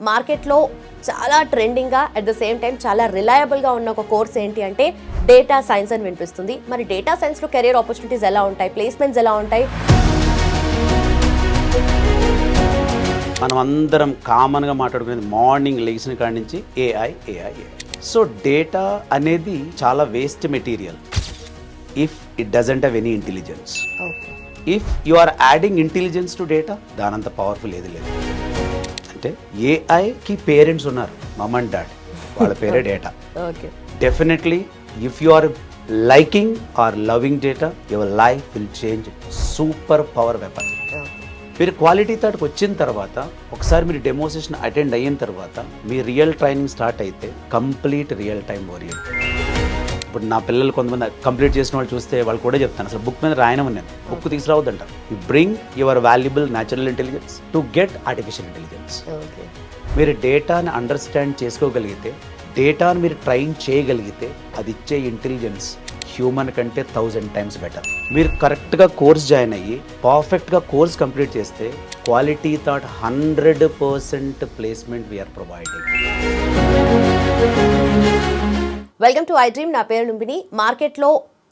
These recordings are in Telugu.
మార్కెట్లో చాలా ట్రెండింగ్గా అట్ ద సేమ్ టైం చాలా రిలయబుల్గా ఉన్న ఒక కోర్స్ ఏంటి అంటే డేటా సైన్స్ అని వినిపిస్తుంది. మరి డేటా సైన్స్లో కెరియర్ ఆపర్చునిటీస్ ఎలా ఉంటాయి? ప్లేస్మెంట్స్ ఎలా ఉంటాయి? మనం అందరం కామన్గా మాట్లాడుకునేది మార్నింగ్ లేచిన కాడి నుంచి ఏఐ ఏఐ సో డేటా అనేది చాలా waste material if it doesn't have any intelligence okay if you are adding intelligence to data దానంత powerful ఏది లేదు. అంటే ఏఐకి పేరెంట్స్ ఉన్నారు మమ్ అండ్ డాడ్ వాళ్ళ పేరే data definitely if you are liking or loving data your life will change super power weapon మీరు క్వాలిటీ థాట్కి వచ్చిన తర్వాత ఒకసారి మీరు డెమో సెషన్ అటెండ్ అయిన తర్వాత మీ రియల్ ట్రైనింగ్ స్టార్ట్ అయితే కంప్లీట్ రియల్ టైం ఓరియంట్ ఇప్పుడు నా పిల్లలు కొంతమంది కంప్లీట్ చేసిన వాళ్ళు చూస్తే వాళ్ళు కూడా చెప్తాను అసలు బుక్ మీద రాయనం నేను. Book తీసుకురావద్దంట. You bring your valuable natural intelligence to get artificial intelligence మీరు డేటాని అండర్స్టాండ్ చేసుకోగలిగితే డేటాను మీరు ట్రైన్ చేయగలిగితే అది ఇచ్చే ఇంటెలిజెన్స్ హ్యూమన్ కంటే థౌజండ్ టైమ్స్ బెటర్ మీరు కరెక్ట్గా కోర్స్ జాయిన్ అయ్యి పర్ఫెక్ట్గా కోర్స్ కంప్లీట్ చేస్తే Quality Thought hundred percent placement we are providing welcome to I Dream నా పేరు లుంబిని. మార్కెట్లో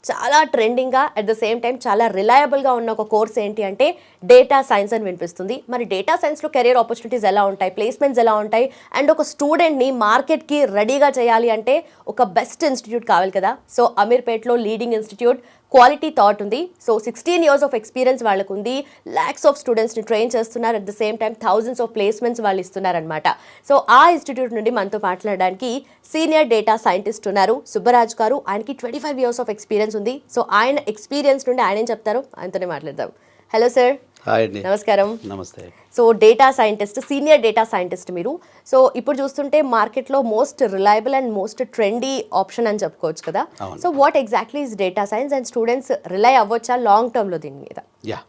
చాలా ట్రెండింగ్గా అట్ ద సేమ్ టైం చాలా రిలయబుల్గా ఉన్న ఒక కోర్స్ ఏంటి అంటే డేటా సైన్స్ అని వినిపిస్తుంది. మరి డేటా సైన్స్లో కెరియర్ ఆపర్చునిటీస్ ఎలా ఉంటాయి? ప్లేస్మెంట్స్ ఎలా ఉంటాయి? అండ్ ఒక స్టూడెంట్ని మార్కెట్కి రెడీగా చేయాలి అంటే ఒక బెస్ట్ ఇన్స్టిట్యూట్ కావాలి కదా. సో అమీర్పేట్లో లీడింగ్ ఇన్స్టిట్యూట్ క్వాలిటీ థాట్ ఉంది. So sixteen years of experience వాళ్ళకు ఉంది ల్యాక్స్ ఆఫ్ స్టూడెంట్స్ని ట్రైన్ చేస్తున్నారు. At the same time thousands of placements వాళ్ళు ఇస్తున్నారనమాట సో ఆ ఇన్స్టిట్యూట్ నుండి మనతో మాట్లాడడానికి సీనియర్ డేటా సైంటిస్ట్ ఉన్నారు. సుబ్బరాజ్ గారు. ఆయనకి twenty five years of experience ఉంది. సో ఆయన ఎక్స్పీరియన్స్ నుండి ఆయన ఏం చెప్తారు ఆయనతోనే మాట్లాడదాం. హలో సార్ అండి నమస్కారం. నమస్తే. So data scientist senior data scientist మీరు. సో ఇప్పుడు చూస్తుంటే మార్కెట్లో most reliable and most trendy option అని చెప్పుకోవచ్చు కదా. So what exactly is data science and students rely అవ్వచ్చా long టర్మ్లో దీని మీద? యా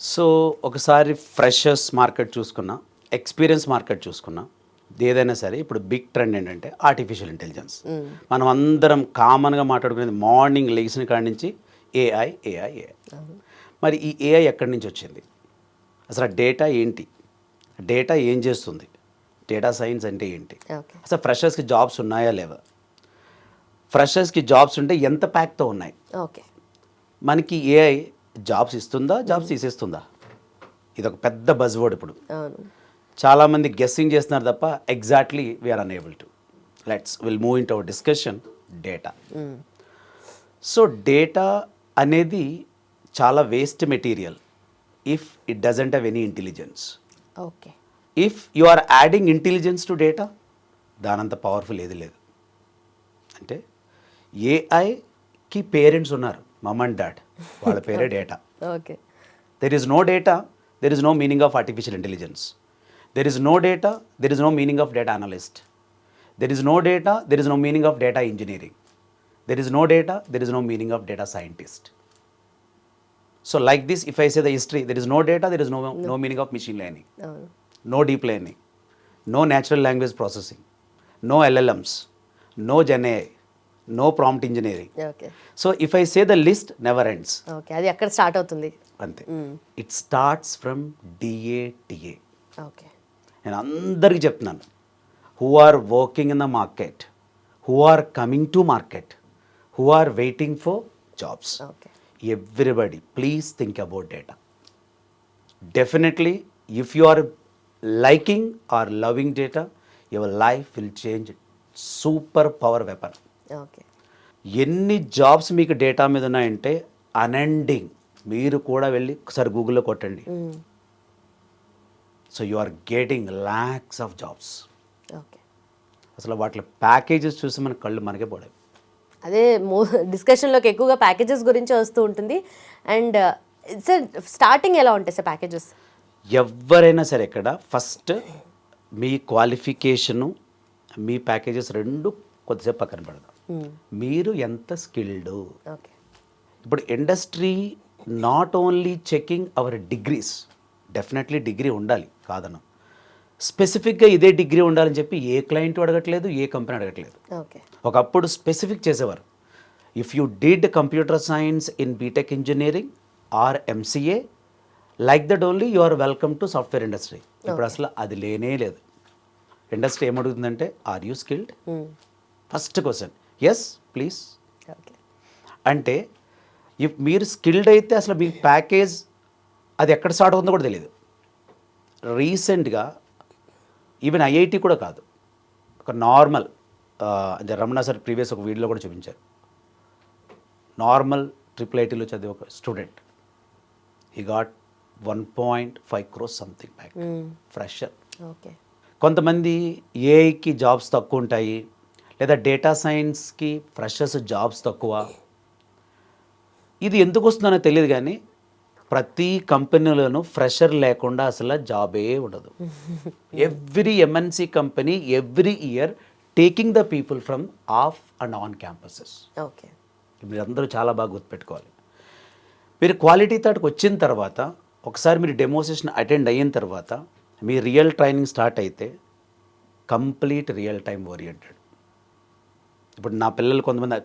సో ఒకసారి ఫ్రెషర్స్ మార్కెట్ చూసుకున్నా ఎక్స్పీరియన్స్ మార్కెట్ చూసుకున్నా ఏదైనా సరే ఇప్పుడు బిగ్ ట్రెండ్ ఏంటంటే ఆర్టిఫిషియల్ ఇంటెలిజెన్స్ మనం అందరం కామన్గా మాట్లాడుకునేది మార్నింగ్ లేచిన కాడి నుంచి ఏఐ ఏఐ ఏఐ మరి ఈ ఏఐ ఎక్కడి నుంచి వచ్చింది? అసలు ఆ డేటా ఏంటి? డేటా ఏం చేస్తుంది? డేటా సైన్స్ అంటే ఏంటి? అసలు ఫ్రెషర్స్కి జాబ్స్ ఉన్నాయా లేవా? ఫ్రెషర్స్కి జాబ్స్ ఉంటే ఎంత ప్యాక్తో ఉన్నాయి? ఓకే. మనకి ఏఐ జాబ్స్ ఇస్తుందా? జాబ్స్ తీసేస్తుందా? ఇది ఒక పెద్ద బజ్ వర్డ్ ఇప్పుడు చాలామంది గెస్సింగ్ చేస్తున్నారు తప్ప exactly we are unable to let's will move into our discussion data so data అనేది చాలా waste material if it doesn't have any intelligence okay if you are adding intelligence to data దానంత powerful ఏది లేదు. అంటే ఏఐకి పేరెంట్స్ ఉన్నారు మమ్ అండ్ డాడ్ వాళ్ళ పేరే data okay there is no data there is no meaning of artificial intelligence there is no data there is no meaning of data analyst there is no data there is no meaning of data engineering there is no data there is no meaning of data scientist so like this if I say the history there is no data there is no no meaning of machine learning అవును no. Deep learning, no natural language processing, no LLMs, no Gen AI, no prompt engineering. Okay So if I say the list never ends. Okay అది ఎక్కడ స్టార్ట్ అవుతుంది? అంతే. It starts from D A T A okay నేను అందరికీ చెప్తున్నాను. Who are working in the market who are coming to market who are waiting for jobs okay everybody please think about data definitely if you are liking or loving data your life will change super power weapon okay ఎన్ని జాబ్స్ మీకు డేటా మీద ఉన్నాయంటే అనండింగ్ మీరు కూడా వెళ్ళి ఒకసారి గూగుల్లో కొట్టండి. So you are getting lakhs of jobs okay అసలు వాటి ప్యాకేజెస్ చూసి మన కళ్ళు మనకే పడాయి. అదే మో డిస్కషన్లోకి ఎక్కువగా ప్యాకేజెస్ గురించి వస్తూ ఉంటుంది. అండ్ సార్ స్టార్టింగ్ ఎలా ఉంటాయి సార్ ప్యాకేజెస్? ఎవరైనా సరే ఇక్కడ ఫస్ట్ మీ క్వాలిఫికేషను మీ ప్యాకేజెస్ రెండు కొద్దిసేపు పక్కన పెడదాం. మీరు ఎంత స్కిల్డ్? ఓకే. ఇప్పుడు industry not only checking our degrees definitely degree ఉండాలి కాదను స్పెసిఫిక్గా ఇదే డిగ్రీ ఉండాలని చెప్పి ఏ క్లయింట్ అడగట్లేదు ఏ కంపెనీ అడగట్లేదు. ఒకప్పుడు స్పెసిఫిక్ చేసేవారు. If you did computer science in BTech engineering or MCA like that only you are welcome to software industry ఇప్పుడు అసలు అది లేనే లేదు. Industry ఏమడుగుతుందంటే are you skilled first question yes please అంటే ఇఫ్ మీరు స్కిల్డ్ అయితే అసలు మీ ప్యాకేజ్ అది ఎక్కడ స్టార్ట్ అవుతుందో కూడా తెలియదు. రీసెంట్గా ఈవెన్ ఐఐటి కూడా కాదు. ఒక నార్మల్ అంటే రమణ సార్ ప్రీవియస్ ఒక వీడియోలో కూడా చూపించారు. నార్మల్ ట్రిపుల్ ఐటీలో చదివే ఒక స్టూడెంట్. ఈ got one point five crores something back fresher okay కొంతమంది ఏఐకి జాబ్స్ తక్కువ ఉంటాయి లేదా డేటా సైన్స్కి ఫ్రెషర్స్ జాబ్స్ తక్కువ. ఇది ఎందుకు వస్తుందనో తెలియదు కానీ ప్రతి కంపెనీలోనూ ఫ్రెషర్ లేకుండా అసలు జాబే ఉండదు. Every MNC company every year taking the people from off and on campuses. Okay. మీరందరూ చాలా బాగా గుర్తుపెట్టుకోవాలి. మీరు క్వాలిటీ థాట్కి వచ్చిన తర్వాత ఒకసారి మీరు డెమోసేషన్ అటెండ్ అయిన తర్వాత మీ రియల్ ట్రైనింగ్ స్టార్ట్ అయితే కంప్లీట్ రియల్ టైం ఓరియంటెడ్. ఇప్పుడు నా పిల్లలు కొంతమంది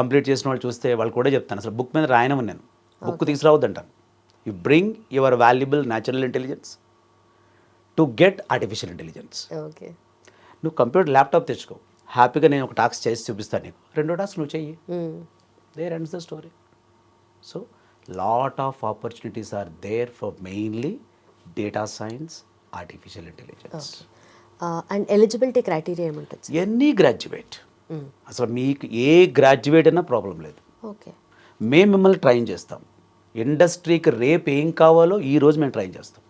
కంప్లీట్ చేసిన వాళ్ళు చూస్తే వాళ్ళు కూడా చెప్తాను అసలు బుక్ మీద రాయనమని నేను. Book తీసుకురావద్దంటాను you bring your valuable natural intelligence to get artificial intelligence okay నువ్వు కంప్యూటర్ ల్యాప్టాప్ తెచ్చుకో. హ్యాపీగా నేను ఒక టాస్క్ చేసి చూపిస్తాను నీకు. రెండో టాస్క్ నువ్వు చెయ్యి. There ends the story so lot of opportunities are there for mainly data science artificial intelligence and eligibility criteria ఏముంటుంది? ఎనీ గ్రాడ్యుయేట్ అసలు మీకు ఏ గ్రాడ్యుయేట్ అయినా ప్రాబ్లం లేదు. ఓకే మేము మిమ్మల్ని ట్రైన్ చేస్తాం. ఇండస్ట్రీకి రేపు ఏం కావాలో ఈ రోజు మేము ట్రైన్ చేస్తాం.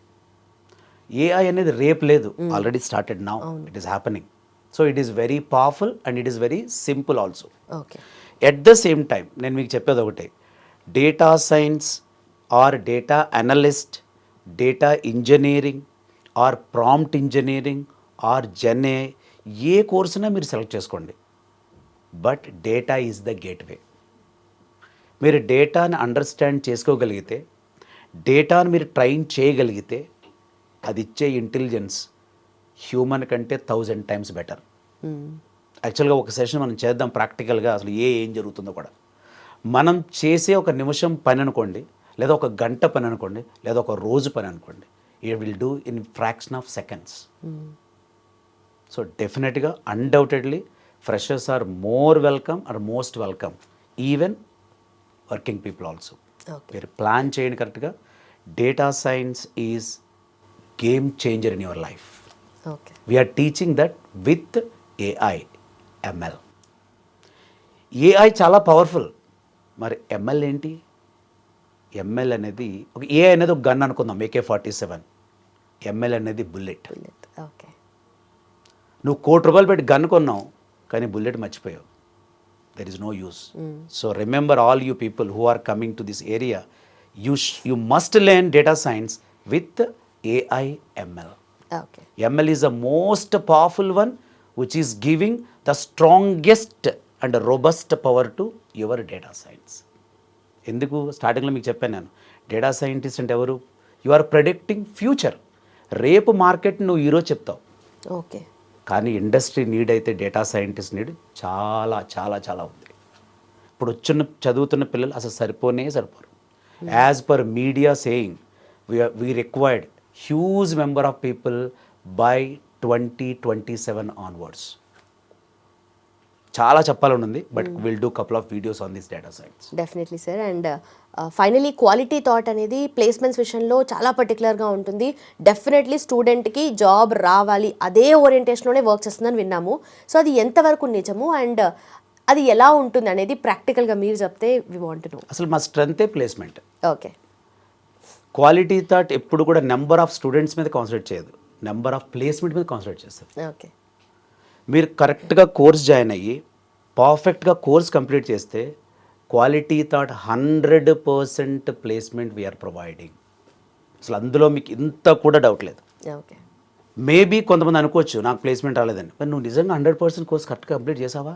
ఏఐ అనేది రేపు లేదు. Already started now it is happening so it is very powerful and it is very simple also okay at the same time నేను మీకు చెప్పేది ఒకటే. Data science or data analyst data engineering or prompt engineering or GenAI ఏ కోర్సునా మీరు సెలెక్ట్ చేసుకోండి. But data is the gateway మీరు డేటాని అండర్స్టాండ్ చేసుకోగలిగితే డేటాను మీరు ట్రైన్ చేయగలిగితే అది ఇచ్చే ఇంటెలిజెన్స్ హ్యూమన్ కంటే థౌజండ్ టైమ్స్ బెటర్. యాక్చువల్గా ఒక సెషన్ మనం చేద్దాం ప్రాక్టికల్గా అసలు ఏ ఏం జరుగుతుందో కూడా. మనం చేసే ఒక నిమిషం పని అనుకోండి లేదా ఒక గంట పని అనుకోండి లేదా ఒక రోజు పని అనుకోండి ఈ will do in fraction of seconds so డెఫినెట్గా undoubtedly freshers are more welcome are most welcome even working people also మీరు ప్లాన్ చేయండి కరెక్ట్గా data science is game changer in your life we're teaching that with AI ML AI చాలా పవర్ఫుల్ మరి ఎంఎల్ ఏంటి? ఎంఎల్ అనేది ఒక ఏఐ అనేది ఒక గన్ అనుకుందాం ఏకే ఫార్టీ సెవెన్ ఎంఎల్ అనేది బుల్లెట్ బుల్లెట్ ఓకే నువ్వు కోటి రూపాయలు పెట్టి గన్ కొన్నావు కానీ బుల్లెట్ మర్చిపోయావు. There is no use so remember all you people who are coming to this area you you must learn data science with AI ML okay ML is the most powerful one which is giving the strongest and robust power to your data science. ఎందుకు? స్టార్టింగ్లో మీకు చెప్పాను నేను. డేటా సైంటిస్ట్ అంటే ఎవరు? యు ఆర్ ప్రెడిక్టింగ్ ఫ్యూచర్ రేపు మార్కెట్ నువ్వు ఈరోజు చెప్తావు. ఓకే కానీ ఇండస్ట్రీ నీడ్ అయితే డేటా సైంటిస్ట్ నీడ్ చాలా చాలా చాలా ఉంది. ఇప్పుడు వచ్చిన చదువుతున్న పిల్లలు అసలు సరిపోనే సరిపోరు. As per media saying we required huge member of people by twenty twenty seven onwards చాలా చెప్పాలని ఉంది but will do couple of videos on this data science definitely sir and finally Quality Thought అనేది ప్లేస్మెంట్స్ విషయంలో చాలా పర్టికులర్గా ఉంటుంది. డెఫినెట్లీ స్టూడెంట్కి జాబ్ రావాలి అదే ఓరియంటేషన్లోనే వర్క్ చేస్తుందని విన్నాము. సో అది ఎంతవరకు నిజము? అండ్ అది ఎలా ఉంటుంది అనేది ప్రాక్టికల్గా మీరు చెప్తే వి వాంట్ నో అసలు మా స్ట్రెంతే ప్లేస్మెంట్ ఓకే క్వాలిటీ థాట్ ఎప్పుడు కూడా నెంబర్ ఆఫ్ స్టూడెంట్స్ మీద కాన్సన్ట్రేట్ చేయదు. నెంబర్ ఆఫ్ ప్లేస్మెంట్ మీద కాన్సన్ట్రేట్ చేస్తుంది. ఓకే మీరు కరెక్ట్గా కోర్స్ జాయిన్ అయ్యి పర్ఫెక్ట్గా కోర్స్ కంప్లీట్ చేస్తే Quality Thought hundred percent placement we're providing. అసలు అందులో మీకు ఇంత కూడా డౌట్ లేదు. ఓకే. మేబీ కొంతమంది అనుకోవచ్చు నాకు ప్లేస్మెంట్ రాలేదని. మరి నువ్వు నిజంగా హండ్రెడ్ పర్సెంట్ కోర్స్ కరెక్ట్గా కంప్లీట్ చేసావా?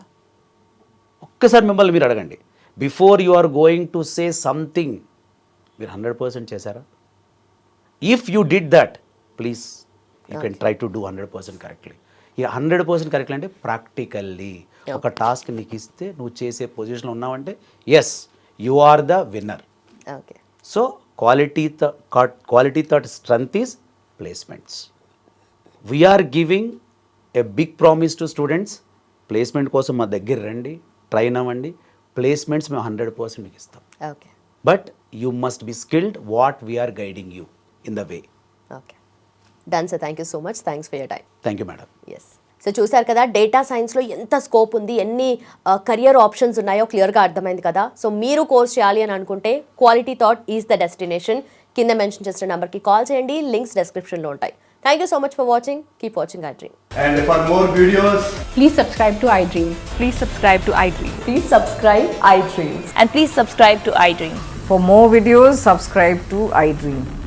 ఒక్కసారి మిమ్మల్ని మీరు అడగండి. Before you are going to say something మీరు హండ్రెడ్ పర్సెంట్ చేశారా? If you did that please you can try to do hundred percent correctly. ఈ హండ్రెడ్ పర్సెంట్ కరెక్ట్లీ అంటే ప్రాక్టికల్లీ. ఒక టాస్క్ నీకు ఇస్తే నువ్వు చేసే పొజిషన్లో ఉన్నావంటే yes you are the winner okay. So quality Quality Thought strength is placements we're giving a big promise to students placement కోసం మా దగ్గర రండి ట్రైన్ అవ్వండి. ప్లేస్మెంట్స్ మేము హండ్రెడ్ పర్సెంట్ మీకు ఇస్తాం. Okay. But you must be skilled what we're guiding you in the way okay. Done sir thank you so much thanks for your time thank you madam yes so చూశారు కదా డేటా సైన్స్లో ఎంత స్కోప్ ఉంది ఎన్ని కెరియర్ ఆప్షన్స్ ఉన్నాయో క్లియర్గా అర్థమైంది కదా. సో మీరు కోర్స్ చేయాలి అని అనుకుంటే Quality Thought is the destination కింద మెన్షన్ చేసిన నెంబర్కి కాల్ చేయండి. లింక్స్ డిస్క్రిప్షన్లో ఉంటాయి. Thank you so much for watching keep watching I Dream And for more videos, Please subscribe to iDream. Please subscribe to iDream. Please subscribe iDream. And please subscribe to iDream. For more videos, subscribe to iDream. please like, share, and